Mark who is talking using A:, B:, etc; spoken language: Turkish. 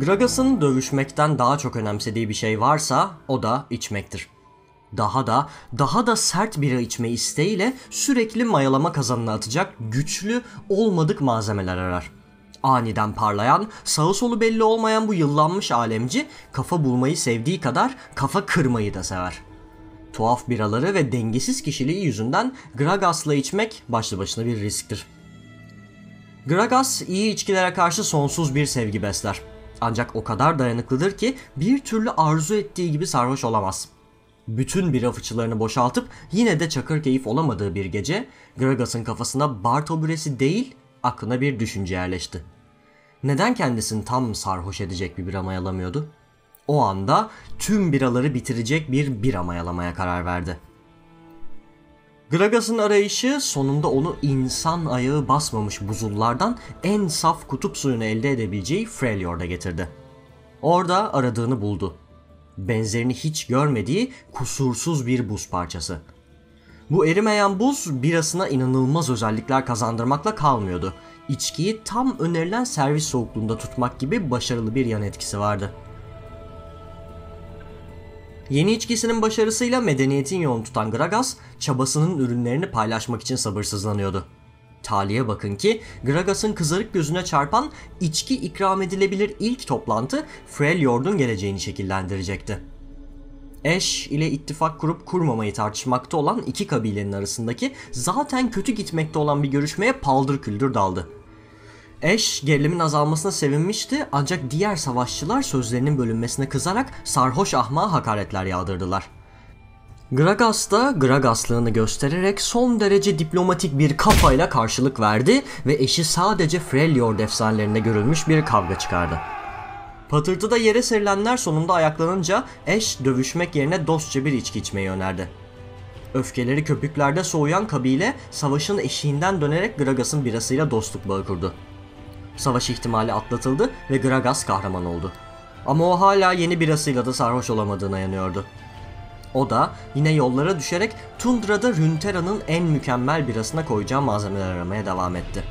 A: Gragas'ın dövüşmekten daha çok önemsediği bir şey varsa o da içmektir. Daha da daha da sert bira içme isteğiyle sürekli mayalama kazanına atacak güçlü olmadık malzemeler arar. Aniden parlayan, sağı solu belli olmayan bu yıllanmış alemci kafa bulmayı sevdiği kadar kafa kırmayı da sever. Tuhaf biraları ve dengesiz kişiliği yüzünden Gragas'la içmek başlı başına bir risktir. Gragas iyi içkilere karşı sonsuz bir sevgi besler. Ancak o kadar dayanıklıdır ki bir türlü arzu ettiği gibi sarhoş olamaz. Bütün bira fıçılarını boşaltıp yine de çakır keyif olamadığı bir gece Gragas'ın kafasına bar taburesi değil aklına bir düşünce yerleşti. Neden kendisini tam sarhoş edecek bir bira mayalamıyordu? O anda tüm biraları bitirecek bir bira mayalamaya karar verdi. Gragas'ın arayışı sonunda onu insan ayağı basmamış buzullardan en saf kutup suyunu elde edebileceği Freljord'a getirdi. Orada aradığını buldu. Benzerini hiç görmediği kusursuz bir buz parçası. Bu erimeyen buz birasına inanılmaz özellikler kazandırmakla kalmıyordu. İçkiyi tam önerilen servis soğukluğunda tutmak gibi başarılı bir yan etkisi vardı. Yeni içkisinin başarısıyla medeniyetin yolunu tutan Gragas, çabasının ürünlerini paylaşmak için sabırsızlanıyordu. Taliye bakın ki Gragas'ın kızarık gözüne çarpan içki ikram edilebilir ilk toplantı Freljord'un geleceğini şekillendirecekti. Eş ile ittifak kurup kurmamayı tartışmakta olan iki kabilenin arasındaki zaten kötü gitmekte olan bir görüşmeye paldır küldür daldı. Eş gerilimin azalmasına sevinmişti ancak diğer savaşçılar sözlerinin bölünmesine kızarak sarhoş ahmağa hakaretler yağdırdılar. Gragas da Gragaslığını göstererek son derece diplomatik bir kafayla karşılık verdi ve eşi sadece Freljord efsanelerinde görülmüş bir kavga çıkardı. Patırtıda yere serilenler sonunda ayaklanınca eş dövüşmek yerine dostça bir içki içmeyi önerdi. Öfkeleri köpüklerde soğuyan kabile savaşın eşiğinden dönerek Gragas'ın birasıyla dostluk bağı kurdu. Savaş ihtimali atlatıldı ve Gragas kahraman oldu. Ama o hala yeni birasıyla da sarhoş olamadığına yanıyordu. O da yine yollara düşerek Tundra'da Runeterra'nın en mükemmel birasına koyacağı malzemeler aramaya devam etti.